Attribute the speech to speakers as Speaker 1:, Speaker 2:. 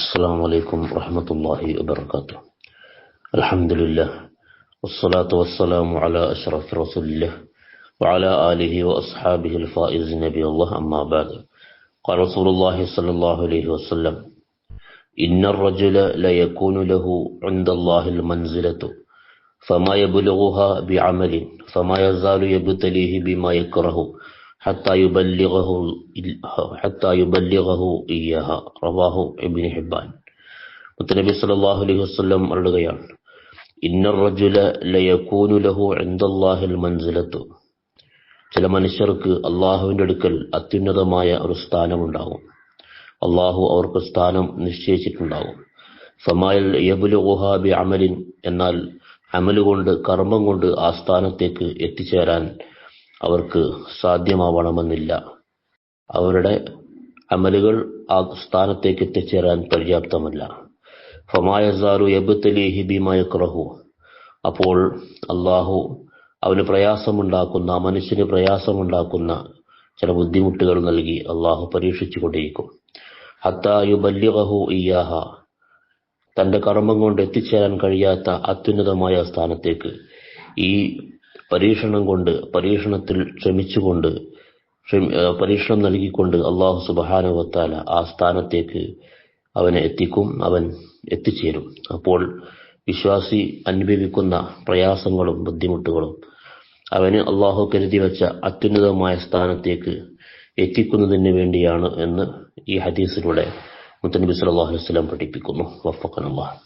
Speaker 1: السلام عليكم ورحمة الله وبركاته. الحمد لله والصلاة والسلام على أشرف رسول الله وعلى آله وأصحابه الفائز نبي الله أما بعد قال رسول الله صلى الله عليه وسلم إن الرجل لا يكون له عند الله المنزلة فما يبلغها بعمل فما يزال يبتليه بما يكره റവാഹു ഇബിൻ ഹിബാൻ മുത്തനബി സല്ലല്ലാഹു അലൈഹി വസല്ലം അരുളുകയാണ്. ഇന്നർ റജുല ലയകൂനു ലഹു ഇൻദല്ലാഹിൽ മൻസിലത്തു ചില മനുഷ്യർക്ക് അള്ളാഹുവിന്റെ അടുക്കൽ അത്യുന്നതമായ ഒരു സ്ഥാനമുണ്ടാകും. അള്ളാഹു അവർക്ക് സ്ഥാനം നിശ്ചയിച്ചിട്ടുണ്ടാകും. ഫമായൽ യബുലുഹാബി അമലിൻ എന്നാൽ അമലുകൊണ്ട് കർമ്മം കൊണ്ട് ആ സ്ഥാനത്തേക്ക് എത്തിച്ചേരാൻ അവർക്ക് സാധ്യമാവണമെന്നില്ല. അവരുടെ അമലുകൾ ആ സ്ഥാനത്തേക്ക് എത്തിച്ചേരാൻ പര്യാപ്തമല്ല. ഫമായസാറു യബുത്തലിഹി ബിമയക്രഹു അപ്പോൾ അള്ളാഹു അവന് പ്രയാസമുണ്ടാക്കുന്ന മനുഷ്യന് പ്രയാസമുണ്ടാക്കുന്ന ചില ബുദ്ധിമുട്ടുകൾ നൽകി അള്ളാഹു പരീക്ഷിച്ചു കൊണ്ടിരിക്കും ഹത്തായുബല്യഹു ഇയാഹ തന്റെ കർമ്മം കൊണ്ട് എത്തിച്ചേരാൻ കഴിയാത്ത അത്യുന്നതമായ സ്ഥാനത്തേക്ക് ഈ പരീക്ഷണം കൊണ്ട് പരീക്ഷണത്തിൽ ക്ഷമിച്ചുകൊണ്ട് പരീക്ഷണം നൽകിക്കൊണ്ട് അള്ളാഹു സുബാനുവത്താല ആ സ്ഥാനത്തേക്ക് അവനെ എത്തിക്കും അവൻ എത്തിച്ചേരും. അപ്പോൾ വിശ്വാസി അനുഭവിക്കുന്ന പ്രയാസങ്ങളും ബുദ്ധിമുട്ടുകളും അവന് അള്ളാഹു കരുതി വച്ച അത്യുന്നതമായ സ്ഥാനത്തേക്ക് എത്തിക്കുന്നതിന് വേണ്ടിയാണ് എന്ന് ഈ ഹദീസിലൂടെ മുത്തനബി സല്ലല്ലാഹു അലൈഹി വസല്ലം പഠിപ്പിക്കുന്നു. വഫഖനല്ലാഹ്